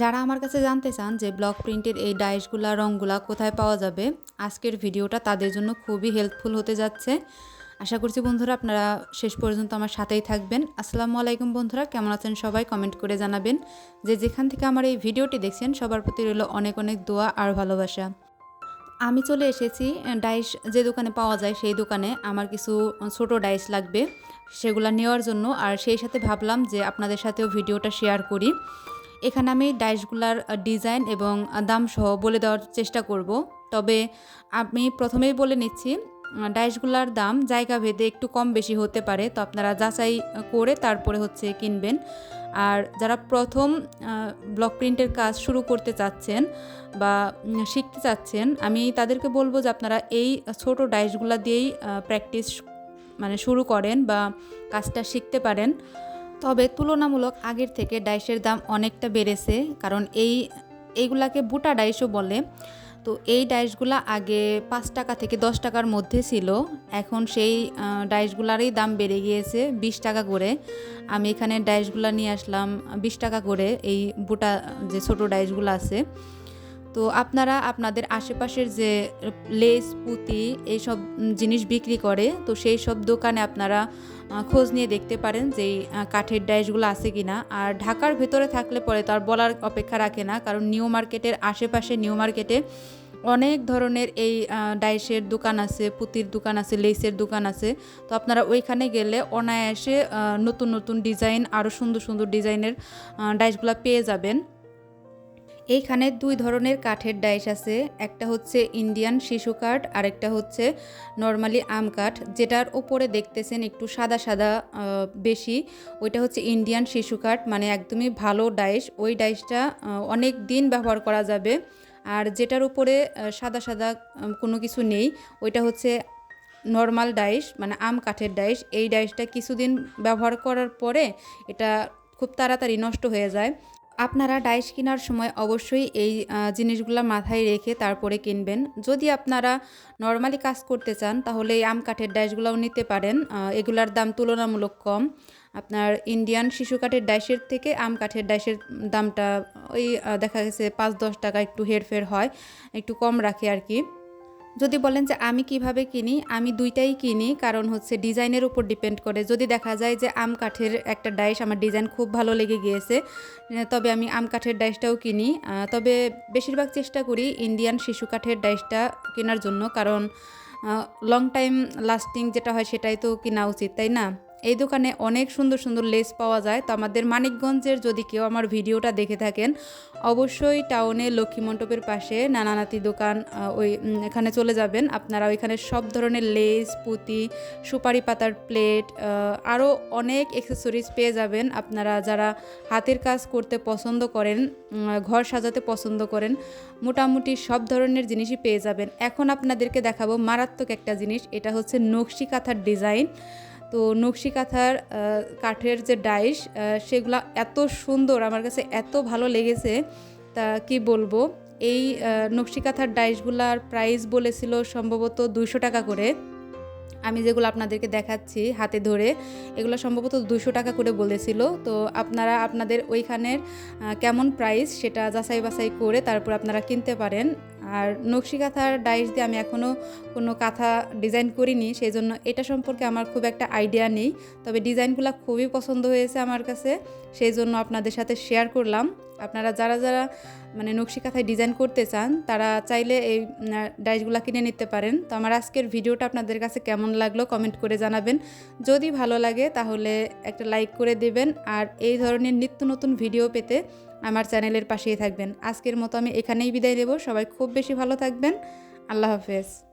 যারা আমার কাছে জানতে চান যে ব্লক প্রিন্টের এই ডাইসগুলা রঙগুলা কোথায় পাওয়া যাবে, আজকের ভিডিওটা তাদের জন্য খুবই হেল্পফুল হতে যাচ্ছে। আশা করছি বন্ধুরা আপনারা শেষ পর্যন্ত আমার সাথেই থাকবেন। আসসালামু আলাইকুম বন্ধুরা, কেমন আছেন সবাই কমেন্ট করে জানাবেন। যে যেখান থেকে আমার এই ভিডিওটি দেখছেন, সবার প্রতি রইল অনেক অনেক দোয়া আর ভালোবাসা। আমি চলে এসেছি, ডাইস যে দোকানে পাওয়া যায় সেই দোকানে। আমার কিছু ছোট ডাইস লাগবে, সেগুলো নেওয়ার জন্য। আর সেই সাথে ভাবলাম যে আপনাদের সাথেও ভিডিওটা শেয়ার করি। এখানে আমি ডাইসগুলার ডিজাইন এবং দাম সহ বলে দেওয়ার চেষ্টা করব। তবে আমি প্রথমেই বলে নিচ্ছি ডাইসগুলার দাম জায়গা ভেদে একটু কম বেশি হতে পারে। তো আপনারা যাচাই করে তারপরে হচ্ছে কিনবেন। আর যারা প্রথম ব্লক প্রিন্টের কাজ শুরু করতে চাচ্ছেন বা শিখতে চাচ্ছেন, আমি তাদেরকে বলব যে আপনারা এই ছোট ডাইসগুলা দিয়েই প্র্যাকটিস মানে শুরু করেন বা কাজটা শিখতে পারেন। তবে তুলনামূলক আগের থেকে ডাইসের দাম অনেকটা বেড়েছে, কারণ এই, এইগুলাকে বুটা ডাইসও বলে। তো এই ডাইসগুলা আগে পাঁচ টাকা থেকে দশ টাকার মধ্যে ছিল, এখন সেই ডাইসগুলারই দাম বেড়ে গিয়েছে বিশ টাকা করে। আমি এখানে ডাইসগুলা নিয়ে আসলাম বিশ টাকা করে, এই বুটা যে ছোট ডাইসগুলো আছে। তো আপনারা আপনাদের আশেপাশের যে লেস, পুঁতি এইসব জিনিস বিক্রি করে, তো সেই সব দোকানে আপনারা খোঁজ নিয়ে দেখতে পারেন যে কাঠের ডাইসগুলো আছে কি না আর ঢাকার ভেতরে থাকলে পরে তো আর বলার অপেক্ষা রাখে না, কারণ নিউ মার্কেটের আশেপাশে নিউ মার্কেটে অনেক ধরনের এই ডাইসের দোকান আছে, পুতির দোকান আছে, লেসের দোকান আছে। তো আপনারা ওইখানে গেলে অনায়াসে নতুন নতুন ডিজাইন আরও সুন্দর সুন্দর ডিজাইনের ডাইসগুলো পেয়ে যাবেন। এইখানে দুই ধরনের কাঠের ডাইস আছে। একটা হচ্ছে ইন্ডিয়ান শিশু কাঠ আর একটা হচ্ছে নর্মালি আম কাঠ, যেটার ওপরে দেখতেছেন একটু সাদা সাদা বেশি। ওইটা হচ্ছে ইন্ডিয়ান শিশু কাঠ মানে একদমই ভালো ডাইস। ওই ডাইসটা অনেক দিন ব্যবহার করা যাবে। আর যেটার উপরে সাদা সাদা কোনো কিছু নেই, ওইটা হচ্ছে নর্মাল ডাইস মানে আম কাঠের ডাইস। এই ডাইসটা কিছুদিন ব্যবহার করার পরে এটা খুব তাড়াতাড়ি নষ্ট হয়ে যায়। আপনারা ডাইস কেনার সময় অবশ্যই এই জিনিসগুলো মাথায় রেখে তারপরে কিনবেন। যদি আপনারা নর্মালি কাজ করতে চান, তাহলে এই আম কাঠের ডাইসগুলোও নিতে পারেন। এগুলার দাম তুলনামূলক কম। আপনার ইন্ডিয়ান শিশু কাঠের ডাইসের থেকে আম কাঠের ডাইসের দামটা ওই দেখা গেছে পাঁচ দশ টাকা একটু হেরফের হয়, একটু কম রাখে আর কি। যদি বলেন যে আমি কীভাবে কিনি, আমি দুইটাই কিনি, কারণ হচ্ছে ডিজাইনের উপর ডিপেন্ড করে। যদি দেখা যায় যে আম কাঠের একটা ডাইস, আমার ডিজাইন খুব ভালো লেগে গিয়েছে তবে আমি আম কাঠের ডাইসটাও কিনি। তবে বেশিরভাগ চেষ্টা করি ইন্ডিয়ান শিশু কাঠের ডাইসটা কেনার জন্য, কারণ লং টাইম লাস্টিং যেটা হয় সেটাই তো কেনা উচিত, তাই না? এই দোকানে অনেক সুন্দর সুন্দর লেস পাওয়া যায়। তো আমাদের মানিকগঞ্জের যদি কেউ আমার ভিডিওটা দেখে থাকেন, অবশ্যই টাউনে লক্ষ্মী মণ্ডপের পাশে নানানাতি দোকান ওই এখানে চলে যাবেন। আপনারা ওইখানে সব ধরনের লেস, পুঁতি, সুপারি পাতার প্লেট আরও অনেক অ্যাক্সেসরিজ পেয়ে যাবেন। আপনারা যারা হাতের কাজ করতে পছন্দ করেন ঘর সাজাতে পছন্দ করেন, মোটামুটি সব ধরনের জিনিসই পেয়ে যাবেন। এখন আপনাদেরকে দেখাবো মারাত্মক একটা জিনিস, এটা হচ্ছে নকশি কাঁথার ডিজাইন। তো নকশি কাঁথার কাঠের যে ডাইস সেগুলো এত সুন্দর, আমার কাছে এত ভালো লেগেছে। তা কি বলব? এই নকশি কাঁথার ডাইসগুলার প্রাইস বলেছিল সম্ভবত দুইশো টাকা করে। আমি যেগুলো আপনাদেরকে দেখাচ্ছি হাতে ধরে, এগুলো সম্ভবত দুশো টাকা করে বলেছিল। তো আপনারা আপনাদের ওইখানের কেমন প্রাইস সেটা যাচাই বাছাই করে তারপর আপনারা কিনতে পারেন। আর নকশি কাঁথার ডাইস দিয়ে আমি এখনও কোনো কাঁথা ডিজাইন করিনি সেই জন্য এটা সম্পর্কে আমার খুব একটা আইডিয়া নেই। তবে ডিজাইনগুলো খুবই পছন্দ হয়েছে আমার কাছে সেই জন্য আপনাদের সাথে শেয়ার করলাম। আপনারা যারা যারা মানে নকশি কাঁথায় ডিজাইন করতে চান, তারা চাইলে এই ডাইসগুলো কিনে নিতে পারেন। তো আমার আজকের ভিডিওটা আপনাদের কাছে কেমন লাগল কমেন্ট করে জানাবেন। যদি ভালো লাগে তাহলে একটা লাইক করে দেবেন। আর এই ধরনের নিত্য নতুন ভিডিও পেতে আমার চ্যানেলের পাশেই থাকবেন। আজকের মতো আমি এখানেই বিদায় দেব। সবাই খুব বেশি ভালো থাকবেন। আল্লাহ হাফেজ।